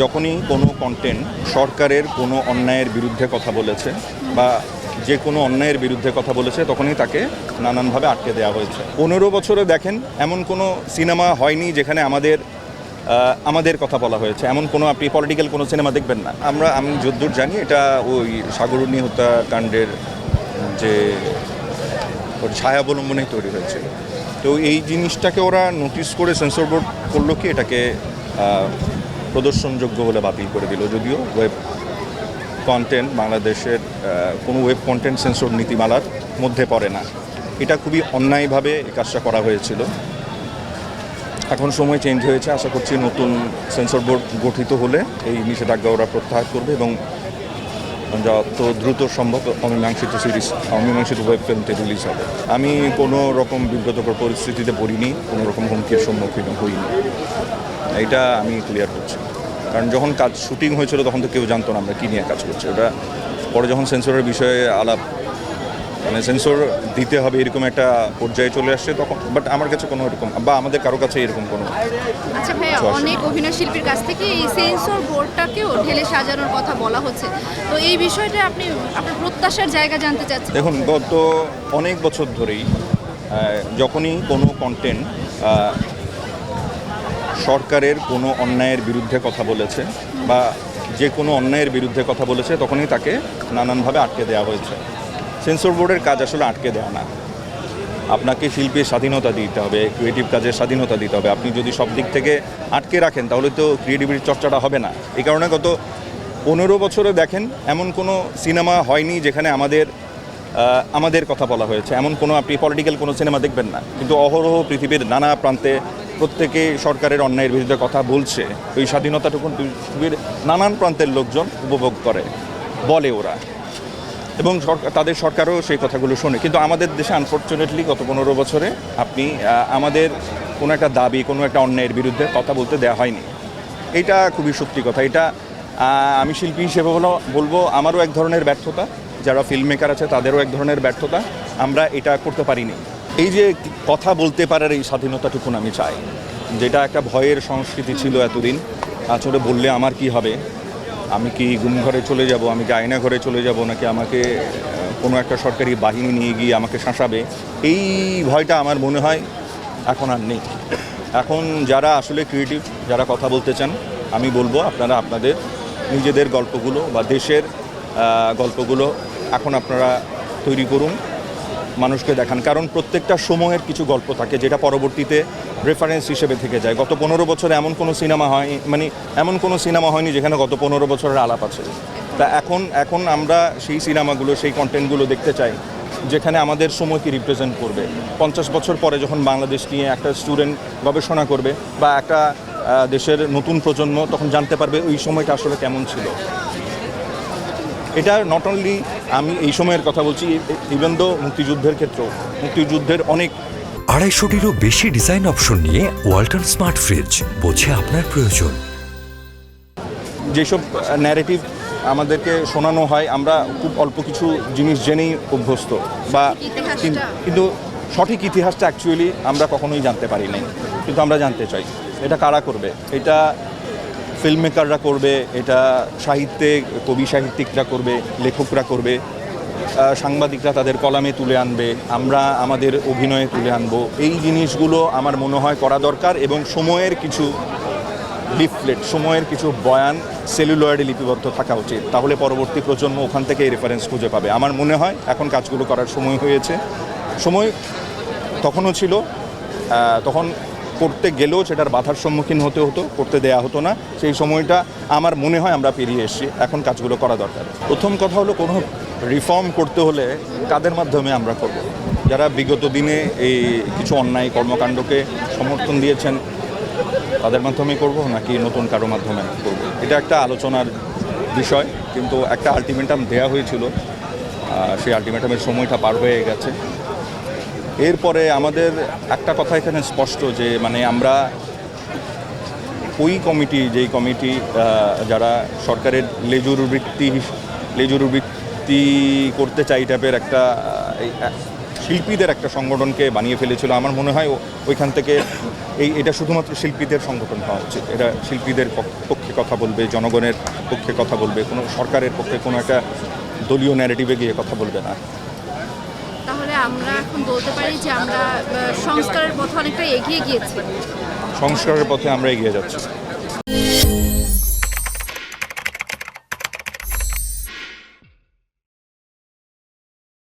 যখনই কোনো কন্টেন্ট সরকারের কোনো অন্যায়ের বিরুদ্ধে কথা বলেছে বা যে কোনো অন্যায়ের বিরুদ্ধে কথা বলেছে, তখনই তাকে নানানভাবে আটকে দেওয়া হয়েছে। পনেরো বছরে দেখেন, এমন কোনো সিনেমা হয়নি যেখানে আমাদের আমাদের কথা বলা হয়েছে। এমন কোনো আপনি পলিটিক্যাল কোনো সিনেমা দেখবেন না। আমরা, আমি যদ্দূর জানি, এটা ওই সাগরণী হত্যাকাণ্ডের যে ওর ছায়া অবলম্বনেই তৈরি হয়েছে তো এই জিনিসটাকে ওরা নোটিস করে সেন্সর বোর্ড করল কি? এটাকে প্রদর্শনযোগ্য বলে বাতিল করে দিল। যদিও ওয়েব কন্টেন্ট বাংলাদেশের কোনো ওয়েব কন্টেন্ট সেন্সর নীতিমালার মধ্যে পড়ে না। এটা খুবই অন্যায়ভাবে এই কাজটা করা হয়েছিল। এখন সময় চেঞ্জ হয়েছে। আশা করছি নতুন সেন্সর বোর্ড গঠিত হলে এই নিষেধাজ্ঞা ওরা প্রত্যাহার করবে এবং যত দ্রুত সম্ভব অমীমাংসিত সিরিজ অমীমাংসিত ওয়েব ফিল্মটি রিলিজ হবে। আমি কোনো রকম বিব্রতকর পরিস্থিতিতে পড়িনি, কোনো রকম হুমকির সম্মুখীন হইনি। এটা আমি ক্লিয়ার কারণ যখন কাজ শুটিং হয়েছিল তখন তো কেউ জানতো না আমরা কী নিয়ে কাজ করছি। ওটা পরে যখন সেন্সরের বিষয়ে আলাপ মানে সেন্সর দিতে হবে এরকম একটা পর্যায়ে চলে আসছে তখন বাট আমার কাছে কোনো এরকম বা আমাদের কারও কাছে এরকম কোনো আচ্ছা না। অনেক অভিনয় শিল্পীর কাছ থেকে এই সেন্সর বোর্ডটাকেও ঢেলে সাজানোর কথা বলা হচ্ছে। তো এই বিষয়টা আপনি আপনার প্রত্যাশার জায়গা জানতে চাচ্ছেন। দেখুন গত অনেক বছর ধরেই যখনই কোনো কন্টেন্ট সরকারের কোনো অন্যায়ের বিরুদ্ধে কথা বলেছে বা যে কোনো অন্যায়ের বিরুদ্ধে কথা বলেছে, তখনই তাকে নানানভাবে আটকে দেওয়া হয়েছে। সেন্সর বোর্ডের কাজ আসলে আটকে দেওয়া না। আপনাকে শিল্পীর স্বাধীনতা দিতে হবে ক্রিয়েটিভ কাজের স্বাধীনতা দিতে হবে। আপনি যদি সব দিক থেকে আটকে রাখেন, তাহলে তো ক্রিয়েটিভিটির চর্চাটা হবে না। এই কারণে গত পনেরো বছরে দেখেন, এমন কোনো সিনেমা হয়নি যেখানে আমাদের আমাদের কথা বলা হয়েছে। এমন কোনো আপনি পলিটিক্যাল কোনো সিনেমা দেখবেন না। কিন্তু অহরহ পৃথিবীর নানা প্রান্তে প্রত্যেকে সরকারের অন্যায়ের বিরুদ্ধে কথা বলছে। ওই স্বাধীনতাটুকু পৃথিবীর নানান প্রান্তের লোকজন উপভোগ করে, বলে ওরা। এবং তাদের সরকারও সেই কথাগুলো শোনে। কিন্তু আমাদের দেশে আনফর্চুনেটলি গত পনেরো বছরে আপনি আমাদের কোনো একটা দাবি, কোনো একটা অন্যায়ের বিরুদ্ধে কথা বলতে দেওয়া হয়নি। এটা খুবই সত্যি কথা। এটা আমি শিল্পী হিসেবে বলব, আমারও এক ধরনের ব্যর্থতা। যারা ফিল্ম মেকার আছে, তাদেরও এক ধরনের ব্যর্থতা। আমরা এটা করতে পারিনি। এই যে কথা বলতে পারার এই স্বাধীনতাটুকুন আমি চাই। যেটা একটা ভয়ের সংস্কৃতি ছিল এতদিন আসলে বললে আমার কি হবে? আমি কি গুম ঘরে চলে যাব, আমি কি আয়না ঘরে চলে যাব, নাকি আমাকে কোনো একটা সরকারি বাহিনী নিয়ে গিয়ে আমাকে শাসাবে? এই ভয়টা আমার মনে হয় এখন আর নেই। এখন যারা আসলে ক্রিয়েটিভ যারা কথা বলতে চান, আমি বলব আপনারা আপনাদের নিজেদের গল্পগুলো বা দেশের গল্পগুলো এখন আপনারা তৈরি করুন। মানুষকে দেখান, কারণ প্রত্যেকটা সময়ের কিছু গল্প থাকে যেটা পরবর্তীতে রেফারেন্স হিসেবে থেকে যায়। গত পনেরো বছরে এমন কোনো সিনেমা হয় মানে এমন কোনো সিনেমা হয়নি যেখানে গত পনেরো বছরের আলাপ আছে। তা এখন এখন আমরা সেই সিনেমাগুলো, সেই কন্টেন্টগুলো দেখতে চাই, যেখানে আমাদের সময়কে রিপ্রেজেন্ট করবে। পঞ্চাশ বছর পরে যখন বাংলাদেশ নিয়ে একটা স্টুডেন্ট গবেষণা করবে বা একটা দেশের নতুন প্রজন্ম তখন জানতে পারবে ওই সময়টা আসলে কেমন ছিল। এটা নট অনলি আমি এই সময়ের কথা বলছি ইভেন দো মুক্তিযুদ্ধের ক্ষেত্রেও মুক্তিযুদ্ধের অনেক আড়াইশোটিরও বেশি ডিজাইন অপশন নিয়ে ওয়ালটন স্মার্ট ফ্রিজ বোঝে আপনার প্রয়োজন। যেসব ন্যারেটিভ আমাদেরকে শোনানো হয় আমরা খুব অল্প কিছু জিনিস জেনেই অভ্যস্ত বা কিন্তু সঠিক ইতিহাসটা অ্যাকচুয়ালি আমরা কখনোই জানতে পারি নাই কিন্তু আমরা জানতে চাই এটা কারা করবে? এটা ফিল্ম মেকাররা করবে, এটা সাহিত্যে, কবি সাহিত্যিকরা করবে, লেখকরা করবে সাংবাদিকরা তাদের কলামে তুলে আনবে, আমরা আমাদের অভিনয়ে তুলে আনব। এই জিনিসগুলো আমার মনে হয় করা দরকার এবং সময়ের কিছু লিফলেট, সময়ের কিছু বয়ান সেলুলয়েডে লিপিবদ্ধ থাকা উচিত। তাহলে পরবর্তী প্রজন্ম ওখান থেকে রেফারেন্স খুঁজে পাবে। আমার মনে হয় এখন কাজগুলো করার সময় হয়েছে। সময় তখনও ছিল তখন করতে গেলেও সেটার বাধার সম্মুখীন হতে হতো, করতে দেয়া হতো না। সেই সময়টা আমার মনে হয় আমরা পেরিয়ে এসেছি। এখন কাজগুলো করা দরকার। প্রথম কথা হলো কোনো রিফর্ম করতে হলে কাদের মাধ্যমে আমরা করব? যারা বিগত দিনে এই কিছু অন্যায় কর্মকাণ্ডকে সমর্থন দিয়েছেন, তাদের মাধ্যমে করব নাকি নতুন কারও মাধ্যমে করব? এটা একটা আলোচনার বিষয়, কিন্তু একটা আলটিমেটাম দেয়া হয়েছিল। সেই আলটিমেটামের সময়টা পার হয়ে গেছে। এরপরে আমাদের একটা কথা এখানে স্পষ্ট যে মানে আমরা ওই কমিটি, যেই কমিটি যারা সরকারের লেজুর বৃত্তি লেজুর বৃত্তি করতে চাই টাইপের একটা শিল্পীদের একটা সংগঠনকে বানিয়ে ফেলেছিল। আমার মনে হয় ওইখান থেকে এই, এটা শুধুমাত্র শিল্পীদের সংগঠন হওয়া উচিত। এটা শিল্পীদের পক্ষে কথা বলবে, জনগণের পক্ষে কথা বলবে, কোনো সরকারের পক্ষে কোনো একটা দলীয় ন্যারেটিভে গিয়ে কথা বলবে না। আমরা এখন বলতে পারি যে আমরা সংস্কারের পথে অনেকটা এগিয়ে গিয়েছি। সংস্কারের পথে আমরা এগিয়ে যাচ্ছি।